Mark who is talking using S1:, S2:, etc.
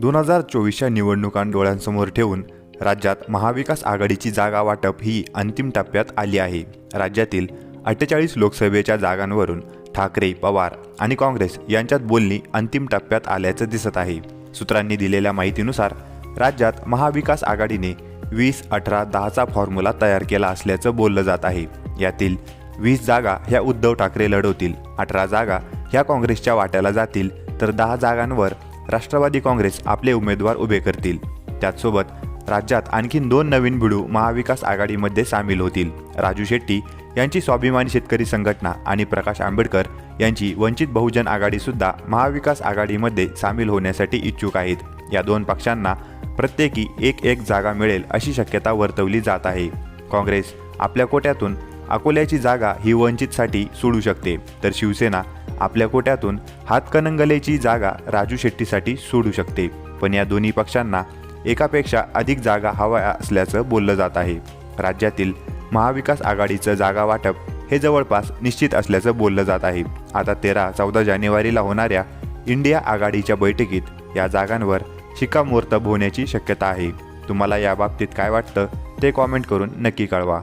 S1: दोन हजार चोवीसच्या निवडणुका डोळ्यांसमोर ठेवून राज्यात महाविकास आघाडीची जागा वाटप ही अंतिम टप्प्यात आली आहे. राज्यातील अठ्ठेचाळीस लोकसभेच्या जागांवरून ठाकरे पवार आणि काँग्रेस यांच्यात बोलणी अंतिम टप्प्यात आल्याचं दिसत आहे. सूत्रांनी दिलेल्या माहितीनुसार राज्यात महाविकास आघाडीने वीस अठरा दहाचा फॉर्म्युला तयार केला असल्याचं बोललं जात आहे. यातील वीस जागा ह्या उद्धव ठाकरे लढवतील अठरा जागा ह्या काँग्रेसच्या वाट्याला जातील तर दहा जागांवर राष्ट्रवादी काँग्रेस आपले उमेदवार उभे करतील. त्याचसोबत राज्यात आणखीन दोन नवीन भिडू महाविकास आघाडीमध्ये सामील होतील. राजू शेट्टी यांची स्वाभिमानी शेतकरी संघटना आणि प्रकाश आंबेडकर यांची वंचित बहुजन आघाडीसुद्धा महाविकास आघाडीमध्ये सामील होण्यासाठी इच्छुक आहेत. या दोन पक्षांना प्रत्येकी एक एक जागा मिळेल अशी शक्यता वर्तवली जात आहे. काँग्रेस आपल्या कोट्यातून अकोल्याची जागा ही वंचितसाठी सोडू शकते. तर शिवसेना आपल्या कोट्यातून हातकणंगलेची जागा राजू शेट्टीसाठी सोडू शकते. पण या दोन्ही पक्षांना एकापेक्षा अधिक जागा हव्या असल्याचं बोललं जात आहे. राज्यातील महाविकास आघाडीचं जागा वाटप हे जवळपास निश्चित असल्याचं बोललं जात आहे. आता तेरा चौदा जानेवारीला होणाऱ्या इंडिया आघाडीच्या बैठकीत या जागांवर शिक्कामोर्तब होण्याची शक्यता आहे. तुम्हाला याबाबतीत काय वाटतं ते कॉमेंट करून नक्की कळवा.